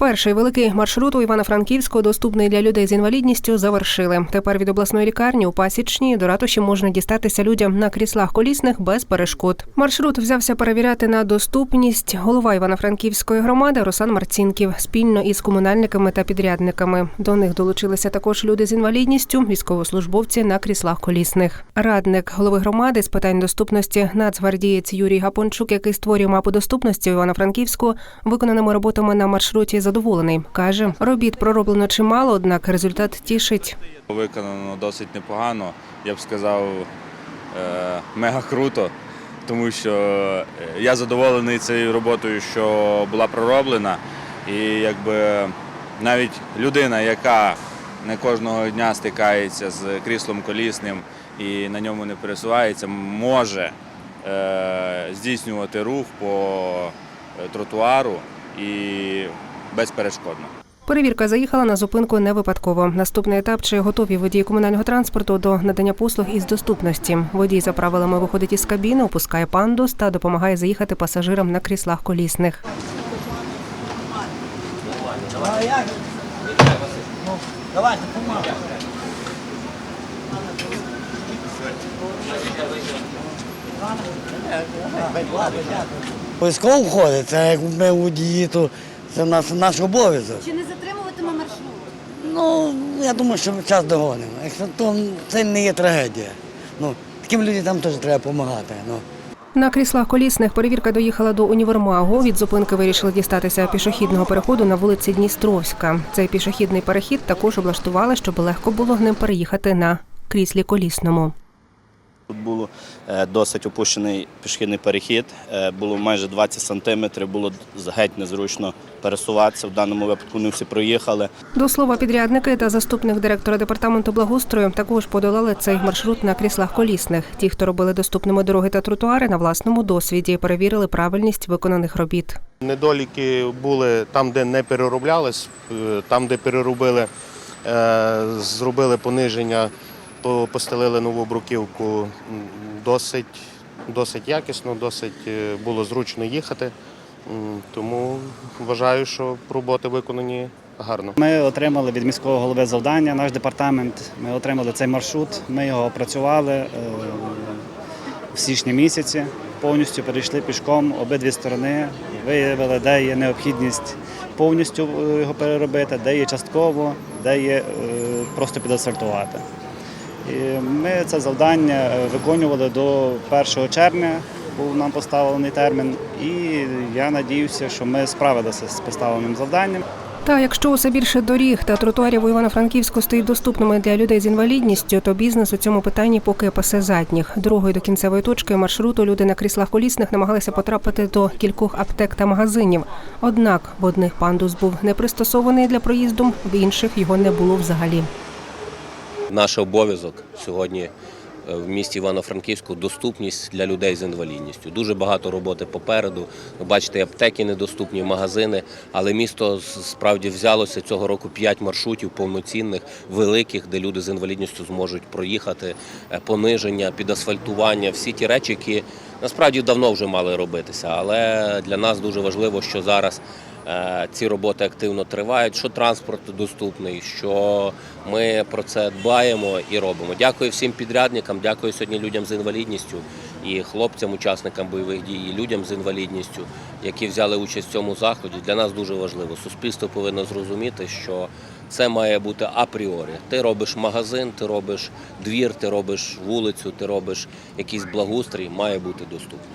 Перший великий маршрут у Івано-Франківську, доступний для людей з інвалідністю, завершили. Тепер від обласної лікарні у Пасічній до ратуші можна дістатися людям на кріслах колісних без перешкод. Маршрут взявся перевіряти на доступність голова Івано-Франківської громади Руслан Марцінків спільно із комунальниками та підрядниками. До них долучилися також люди з інвалідністю, військовослужбовці на кріслах колісних. Радник голови громади з питань доступності нацгвардієць Юрій Гапончук, який створює мапу доступності в Івано-Франківську, виконаними роботами на маршруті задоволений. каже, робіт пророблено чимало, однак результат тішить. Виконано досить непогано, я б сказав, е, мега круто, тому що е, я задоволений цією роботою, що була пророблена. І якби навіть людина, яка не кожного дня стикається з кріслом колісним і на ньому не пересувається, може е, здійснювати рух по тротуару і безперешкодно. Перевірка заїхала на зупинку не випадково. Наступний етап чи готові водії комунального транспорту до надання послуг із доступності. Водій за правилами виходить із кабіни, опускає пандус та допомагає заїхати пасажирам на кріслах колісних. Давайте, помагай. Обов'язково входить, це як ми водії, то це наш, наш обов'язок. Чи не затримуватиме маршрут? Ну, я думаю, що ми час догонимо. Якщо то це не є трагедія. Ну, таким людям там теж треба допомагати. Ну. На кріслах колісних перевірка доїхала до універмагу. Від зупинки вирішили дістатися пішохідного переходу на вулиці Дністровська. Цей пішохідний перехід також облаштували, щоб легко було ним переїхати на кріслі колісному. Тут було е, досить опущений пішохідний перехід, е, було майже 20 сантиметрів, було геть незручно пересуватися. В даному випадку не всі проїхали. До слова, підрядники та заступник директора департаменту благоустрою також подолали цей маршрут на кріслах колісних. Ті, хто робили доступними дороги та тротуари, на власному досвіді перевірили правильність виконаних робіт. Недоліки були там, де не перероблялись, е, там, де переробили, зробили пониження, по- постелили нову бруківку досить, досить якісно, досить е, було зручно їхати. Тому вважаю, що роботи виконані гарно. Ми отримали від міського голови завдання, наш департамент. Ми отримали цей маршрут. Ми його опрацювали е, в січні місяці. Повністю перейшли пішком обидві сторони, виявили, де є необхідність повністю е, його переробити, де є частково, де є просто підасфальтувати. І ми це завдання е, виконували до 1 червня, був нам поставлений термін, і я надіюся, що ми справилися з поставленим завданням. Та якщо усе більше доріг та тротуарів у Івано-Франківську стають доступними для людей з інвалідністю, то бізнес у цьому питанні поки пасе задніх. Другою до кінцевої точки маршруту люди на кріслах колісних намагалися потрапити до кількох аптек та магазинів. Однак в одних пандус був не пристосований для проїзду, в інших його не було взагалі. Наш обов'язок сьогодні е, в місті Івано-Франківську доступність для людей з інвалідністю. Дуже багато роботи попереду. Бачите, аптеки недоступні, магазини, але місто справді взялося цього року 5 маршрутів повноцінних, великих, де люди з інвалідністю зможуть проїхати, е, пониження, підасфальтування, всі ті речі, які насправді давно вже мали робитися. Але для нас дуже важливо, що зараз. Е, Ці роботи активно тривають, що транспорт доступний, що ми про це дбаємо і робимо. Дякую всім підрядникам, дякую сьогодні людям з інвалідністю і хлопцям, учасникам бойових дій, і людям з інвалідністю, які взяли участь в цьому заході. Для нас дуже важливо. Суспільство повинно зрозуміти, що це має бути апріорі. Ти робиш магазин, ти робиш двір, ти робиш вулицю, ти робиш якийсь благоустрій, має бути доступність.